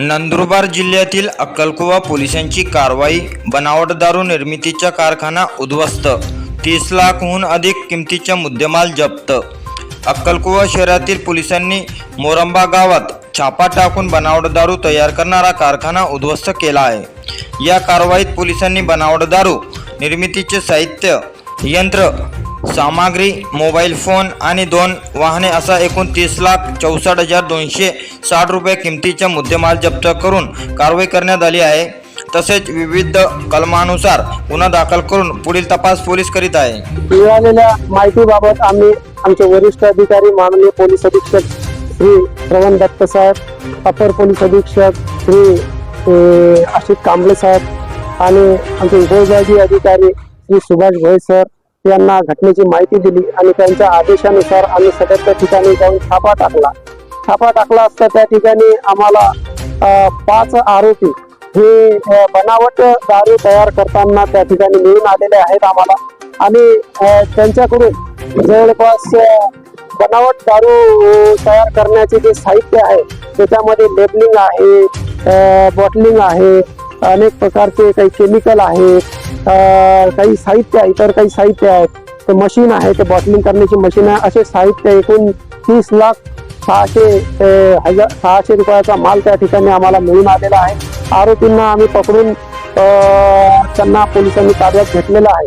नंदुरबार जिल्ह्यातील अक्कलकुवा पोलिसांची कारवाई बनावट दारू निर्मितीचा कारखाना उद्ध्वस्त तीस लाखहून अधिक किमतीचा मुद्देमाल जप्त. अक्कलकुवा शहरातील पोलिसांनी मोरंबा गावात छापा टाकून बनावट दारू तयार करणारा कारखाना उद्ध्वस्त केला आहे. या कारवाईत पोलिसांनी बनावट दारू निर्मितीचे साहित्य यंत्र सामग्री मोबाईल फोन आणि दोन वाहने असा एकूण तीस लाख चौसष्ट हजार दोनशे साठ रुपये किमतीचा मुद्देमाल जप्त करून कारवाई करण्यात आली आहे. तसेच विविध कलमानुसार गुन्हा दाखल करून पुढील तपास पोलीस करीत आहे. मिळालेल्या माहितीबाबत आम्ही आमचे वरिष्ठ अधिकारी माननीय पोलीस अधीक्षक श्री श्रवण दत्त साहेब अपर पोलीस अधीक्षक श्री आशित आशिष कांबळे साहेब आणि आमचे उपविभागीय अधिकारी श्री सुभाष भोई सर यांना घटनेची माहिती दिली आणि त्यांच्या आदेशानुसार आम्ही सगळ्यात त्या ठिकाणी जाऊन छापा टाकला. छापा टाकला असता त्या ठिकाणी आम्हाला पाच आरोपी हे बनावट दारू तयार करताना त्या ठिकाणी मिळून आलेले आहेत आम्हाला. आणि त्यांच्याकडून जवळपास बनावट दारू तयार करण्याचे जे साहित्य आहे त्याच्यामध्ये लेबलिंग आहे बॉटलिंग आहे अनेक प्रकारचे काही केमिकल आहेत काही साहित्य आहे इतर काही साहित्य आहेत. ते मशीन आहे ते बॉटलिंग करण्याची मशीन आहे. असे साहित्य एकूण तीस लाख सहाशे हजार सहाशे रुपयाचा माल त्या ठिकाणी आम्हाला मिळून आलेला आहे. आरोपींना आम्ही पकडून त्यांना पोलिसांनी ताब्यात घेतलेलं आहे.